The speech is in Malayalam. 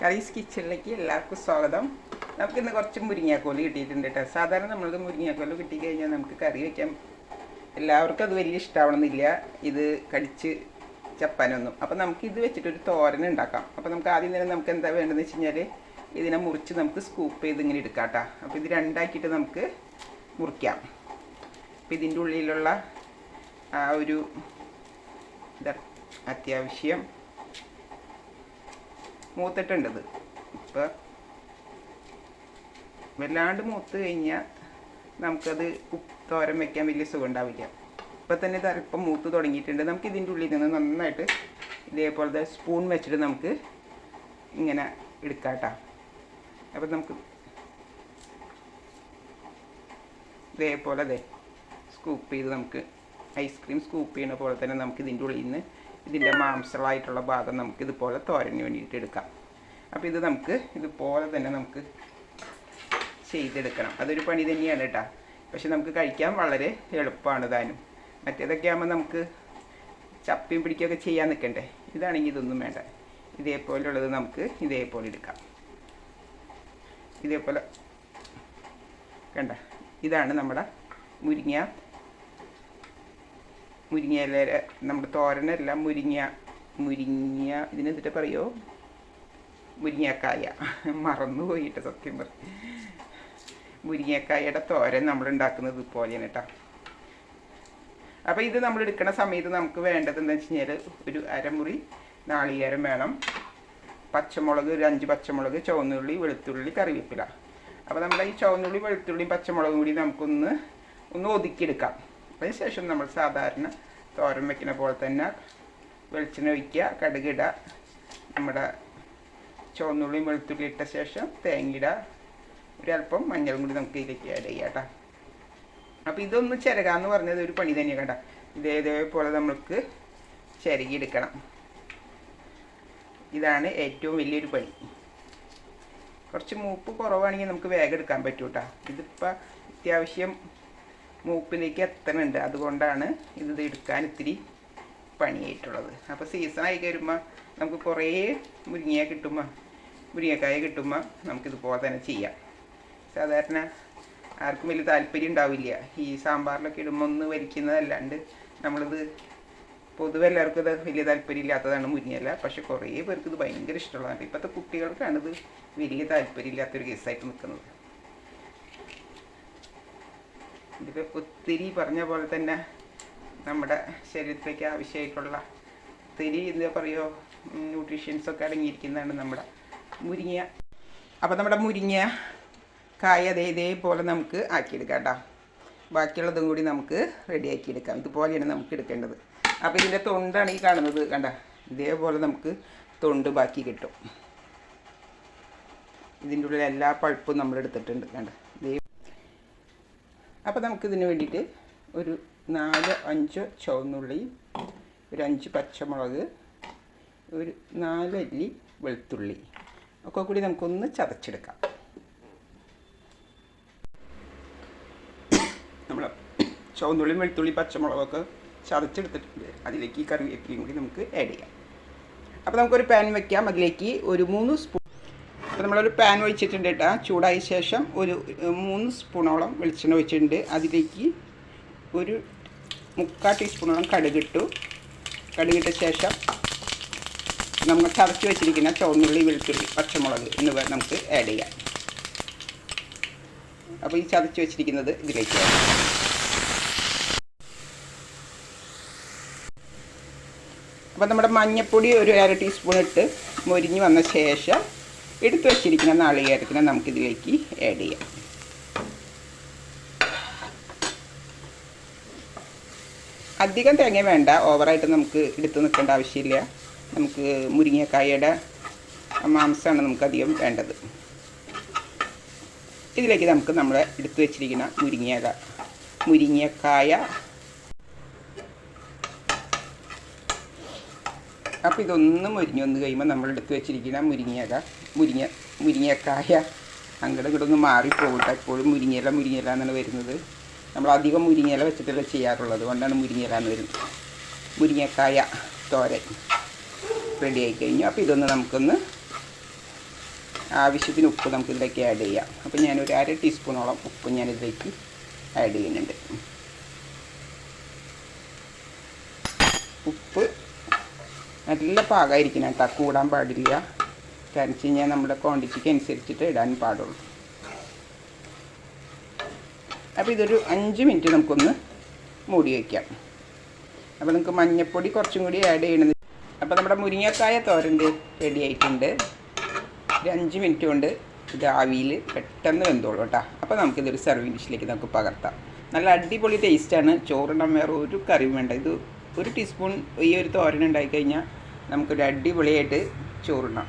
കറീസ് കിച്ചണിലേക്ക് എല്ലാവർക്കും സ്വാഗതം. നമുക്ക് ഇന്ന് കുറച്ച് മുരിങ്ങാക്കോൽ കിട്ടിയിട്ടുണ്ട് കേട്ടോ. സാധാരണ നമ്മളത് മുരിങ്ങാക്കോൽ കിട്ടിക്കഴിഞ്ഞാൽ നമുക്ക് കറി വയ്ക്കാം എല്ലാവർക്കും അത് വലിയ ഇഷ്ടമാവണമെന്നില്ല ഇത് കടിച്ച് ചപ്പാനൊന്നും. അപ്പം നമുക്ക് ഇത് വെച്ചിട്ടൊരു തോരൻ ഉണ്ടാക്കാം. അപ്പം നമുക്ക് ആദ്യം തന്നെ നമുക്ക് എന്താ വേണ്ടതെന്ന് വെച്ച് കഴിഞ്ഞാൽ ഇതിനെ മുറിച്ച് നമുക്ക് സ്കൂപ്പ് ചെയ്ത് ഇങ്ങനെ എടുക്കാം കേട്ടോ. അപ്പോൾ ഇത് രണ്ടാക്കിയിട്ട് നമുക്ക് മുറിക്കാം. അപ്പം ഇതിന്റെ ഉള്ളിലുള്ള ആ ഒരു അത്യാവശ്യം മൂത്തിട്ടുണ്ട് ഇത് ഇപ്പം വല്ലാണ്ട് മൂത്ത് കഴിഞ്ഞാൽ നമുക്കത് തോരൻ വെക്കാൻ വലിയ സുഖം ഉണ്ടാവില്ല ഇപ്പം തന്നെ തരപ്പം മൂത്ത് തുടങ്ങിയിട്ടുണ്ട്. നമുക്ക് ഇതിന്റെ ഉള്ളിൽ നിന്ന് നന്നായിട്ട് ഇതേപോലത്തെ സ്പൂൺ വെച്ചിട്ട് നമുക്ക് ഇങ്ങനെ എടുക്കാട്ടാ. കേട്ടോ അപ്പം നമുക്ക് ഇതേപോലെ അതെ സ്കൂപ്പ് ചെയ്ത് നമുക്ക് ഐസ്ക്രീം സ്കൂപ്പ് ചെയ്യുന്ന പോലെ തന്നെ നമുക്ക് ഇതിന്റെ ഉള്ളിൽ നിന്ന് ഇതിന്റെ മാംസമായിട്ടുള്ള ഭാഗം നമുക്ക് ഇതുപോലെ തോരന് വേണ്ടിയിട്ട് എടുക്കാം. അപ്പോൾ ഇത് നമുക്ക് ഇതുപോലെ തന്നെ നമുക്ക് ചെയ്തെടുക്കണം. അതൊരു പണി തന്നെയാണ് കേട്ടോ. പക്ഷെ നമുക്ക് കഴിക്കാൻ വളരെ എളുപ്പമാണ് താനും. മറ്റേതൊക്കെ ആകുമ്പോൾ നമുക്ക് ചപ്പിയും പിടിക്കുകയൊക്കെ ചെയ്യാൻ നിൽക്കണ്ടേ? ഇതാണെങ്കിൽ ഇതൊന്നും വേണ്ട. ഇതേപോലെയുള്ളത് നമുക്ക് ഇതേപോലെ എടുക്കാം. ഇതേപോലെ കണ്ട ഇതാണ് നമ്മുടെ മുരിങ്ങ മുരിങ്ങയില നമ്മുടെ തോരനല്ല മുരിങ്ങ മുരിങ്ങ ഇതിനെന്തിട്ട് പറയോ? മുരിങ്ങക്കായ. മറന്നു പോയിട്ട് സത്യം പറ മുരിങ്ങക്കായയുടെ തോരൻ നമ്മൾ ഉണ്ടാക്കുന്നത് ഇതുപോലെയാണ് കേട്ടോ. അപ്പോൾ ഇത് നമ്മൾ എടുക്കുന്ന സമയത്ത് നമുക്ക് വേണ്ടത് എന്താ വെച്ച് കഴിഞ്ഞാൽ ഒരു അരമുറി നാളികേരം വേണം. പച്ചമുളക് ഒരു അഞ്ച് പച്ചമുളക് ചുവന്നുള്ളി വെളുത്തുള്ളി കറിവേപ്പില. അപ്പോൾ നമ്മൾ ഈ ചുവന്നുള്ളി വെളുത്തുള്ളിയും പച്ചമുളകും കൂടി നമുക്കൊന്ന് ഒന്ന് ഒതുക്കിയെടുക്കാം. അതിനുശേഷം നമ്മൾ സാധാരണ തോരൻ വെക്കുന്ന പോലെ തന്നെ വെളിച്ചെണ്ണ ഒഴിക്കുക കടുകിടുക നമ്മുടെ ചുവന്നുള്ളിയും വെളുത്തുള്ളി ഇട്ട ശേഷം തേങ്ങയിടുക. ഒരല്പം മഞ്ഞളും കൂടി നമുക്ക് ഇതിലേക്ക് ആഡ് ചെയ്യാം കേട്ടോ. അപ്പോൾ ഇതൊന്ന് ചിരകാന്ന് പറഞ്ഞത് ഒരു പണി തന്നെയാണ് കേട്ടോ. ഇതേതേപോലെ നമുക്ക് ചിരകിയെടുക്കണം. ഇതാണ് ഏറ്റവും വലിയൊരു പണി. കുറച്ച് മൂപ്പ് കുറവാണെങ്കിൽ നമുക്ക് വേഗം എടുക്കാൻ പറ്റൂട്ടോ ഇതിപ്പോൾ അത്യാവശ്യം മൂപ്പിലേക്ക് എത്തണുണ്ട്. അതുകൊണ്ടാണ് ഇത് എടുക്കാൻ ഇത്തിരി പണിയായിട്ടുള്ളത്. അപ്പോൾ സീസണായി കഴിയുമ്പോൾ നമുക്ക് കുറേ മുരിങ്ങ കിട്ടുമ്പോൾ മുരിങ്ങക്കായ കിട്ടുമ്പോൾ നമുക്കിതുപോലെ തന്നെ ചെയ്യാം. സാധാരണ ആർക്കും വലിയ താല്പര്യം ഉണ്ടാവില്ല. ഈ സാമ്പാറിലൊക്കെ ഇടുമ്പോൾ ഒന്ന് വലിക്കുന്നതല്ലാണ്ട് നമ്മളിത് പൊതുവെ എല്ലാവർക്കും ഇത് വലിയ താല്പര്യം ഇല്ലാത്തതാണ് മുരിങ്ങയില. പക്ഷെ കുറേ പേർക്ക് ഇത് ഭയങ്കര ഇഷ്ടമുള്ളതാണ്. ഇപ്പോഴത്തെ കുട്ടികൾക്കാണിത് വലിയ താല്പര്യം ഇല്ലാത്തൊരു കേസായിട്ട് നിൽക്കുന്നത്. ഇതിൽ ഒത്തിരി പറഞ്ഞ പോലെ തന്നെ നമ്മുടെ ശരീരത്തിലേക്ക് ആവശ്യമായിട്ടുള്ള ഒത്തിരി എന്താ പറയുക ന്യൂട്രീഷ്യൻസൊക്കെ അടങ്ങിയിരിക്കുന്നതാണ് നമ്മുടെ മുരിങ്ങ. അപ്പോൾ നമ്മുടെ മുരിങ്ങ കായ അതേ ഇതേപോലെ നമുക്ക് ആക്കിയെടുക്കാം കേട്ടോ. ബാക്കിയുള്ളതും കൂടി നമുക്ക് റെഡിയാക്കി എടുക്കാം ഇതുപോലെയാണ് നമുക്ക് എടുക്കേണ്ടത്. അപ്പോൾ ഇതിന്റെ തൊണ്ടാണ് ഈ കാണുന്നത് കണ്ട? ഇതേപോലെ നമുക്ക് തൊണ്ട് ബാക്കി കിട്ടും. ഇതിന്റെ ഉള്ളിൽ എല്ലാ പഴുപ്പും നമ്മൾ എടുത്തിട്ടുണ്ട് കണ്ട? അപ്പോൾ നമുക്കിതിന് വേണ്ടിയിട്ട് ഒരു നാല് അഞ്ച് ചുവന്നുള്ളി ഒരു അഞ്ച് പച്ചമുളക് ഒരു നാലല്ലി വെളുത്തുള്ളി. ഒക്കെ കൂടി നമുക്കൊന്ന് ചതച്ചെടുക്കാം. നമ്മൾ ചുവന്നുള്ളിയും വെളുത്തുള്ളി പച്ചമുളകൊക്കെ ചതച്ചെടുത്തിട്ടുണ്ട്. അതിലേക്ക് ഈ കറിവേപ്പിലയും കൂടി നമുക്ക് ആഡ് ചെയ്യാം. അപ്പോൾ നമുക്കൊരു പാൻ വെക്കാം. അതിലേക്ക് ഒരു മൂന്ന് സ്പൂൺ അപ്പോൾ നമ്മളൊരു പാൻ ഒഴിച്ചിട്ടുണ്ട് കേട്ടോ ചൂടായ ശേഷം ഒരു മൂന്ന് സ്പൂണോളം വെളിച്ചെണ്ണ ഒഴിച്ചിട്ടുണ്ട്. അതിലേക്ക് ഒരു മുക്കാൽ ടീസ്പൂണോളം കടുകിട്ടു. കടുകിട്ട ശേഷം നമ്മൾ ചതച്ച് വെച്ചിരിക്കുന്ന ചുവന്നുള്ളി വെളുത്തുള്ളി പച്ചമുളക് എന്നിവ നമുക്ക് ആഡ് ചെയ്യാം. അപ്പോൾ ഈ ചതച്ച് വെച്ചിരിക്കുന്നത് ഇതിലേക്ക് അപ്പോൾ നമ്മുടെ മഞ്ഞൾപ്പൊടി ഒരു അര ടീസ്പൂൺ ഇട്ട് മൊരിഞ്ഞ് വന്ന ശേഷം എടുത്തു വച്ചിരിക്കുന്ന നാളികേരത്തിനെ നമുക്കിതിലേക്ക് ആഡ് ചെയ്യാം. അധികം തേങ്ങ വേണ്ട ഓവറായിട്ട് നമുക്ക് എടുത്ത് നിൽക്കേണ്ട ആവശ്യമില്ല. നമുക്ക് മുരിങ്ങക്കായയുടെ മാംസമാണ് നമുക്കധികം വേണ്ടത്. ഇതിലേക്ക് നമുക്ക് നമ്മൾ എടുത്തു വെച്ചിരിക്കുന്ന മുരിങ്ങക മുരിങ്ങക്കായ അപ്പോൾ ഇതൊന്ന് മുരിഞ്ഞ് വന്ന് കഴിയുമ്പോൾ നമ്മൾ എടുത്ത് വെച്ചിരിക്കുന്ന മുരിങ്ങക മുരിങ്ങ മുരിങ്ങക്കായ അങ്ങോട്ട് ഇങ്ങോട്ടൊന്ന് മാറിപ്പോകട്ടെ എപ്പോഴും മുരിങ്ങയില മുരിങ്ങയില എന്നാണ് വരുന്നത്. നമ്മൾ അധികം മുരിങ്ങയില വെച്ചിട്ടല്ല ചെയ്യാറുള്ളത്. അതുകൊണ്ടാണ് മുരിങ്ങയില എന്ന് വരുന്നത്. മുരിങ്ങക്കായ തോരൻ റെഡി ആയി കഴിഞ്ഞു. അപ്പോൾ ഇതൊന്ന് നമുക്കൊന്ന് ആവശ്യത്തിന് ഉപ്പ് നമുക്ക് ഇതിലേക്ക് ആഡ് ചെയ്യാം. അപ്പോൾ ഞാനൊരു അര ടീസ്പൂണോളം ഉപ്പ് ഞാനിതിലേക്ക് ആഡ് ചെയ്യുന്നുണ്ട് ഉപ്പ് നല്ല പാകമായിരിക്കണം കേട്ടോ. കൂടാൻ പാടില്ല. കാരണം വെച്ച് കഴിഞ്ഞാൽ നമ്മുടെ ക്വാണ്ടിറ്റിക്ക് അനുസരിച്ചിട്ട് ഇടാൻ പാടുള്ളൂ. അപ്പോൾ ഇതൊരു അഞ്ച് മിനിറ്റ് നമുക്കൊന്ന് മൂടി വയ്ക്കാം അപ്പോൾ നമുക്ക് മഞ്ഞൾപ്പൊടി കുറച്ചും കൂടി ആഡ് ചെയ്യണത് അപ്പോൾ നമ്മുടെ മുരിങ്ങക്കായ തോരന്റെ റെഡി ആയിട്ടുണ്ട്. ഒരു അഞ്ച് മിനിറ്റ് കൊണ്ട് ഇത് ആവിയിൽ പെട്ടെന്ന് വെന്തോളൂ കേട്ടോ. അപ്പോൾ നമുക്കിതൊരു സെർവിങ് ഡിഷിലേക്ക് നമുക്ക് പകർത്താം. നല്ല അടിപൊളി ടേസ്റ്റാണ് ചോറിടാൻ വേറെ ഒരു കറിയും വേണ്ട. ഇത് ഒരു ടീസ്പൂൺ ഈ ഒരു തോരൻ ഉണ്ടായി കഴിഞ്ഞാൽ നമുക്കൊരു അടിപൊളിയായിട്ട് ചോറിടാം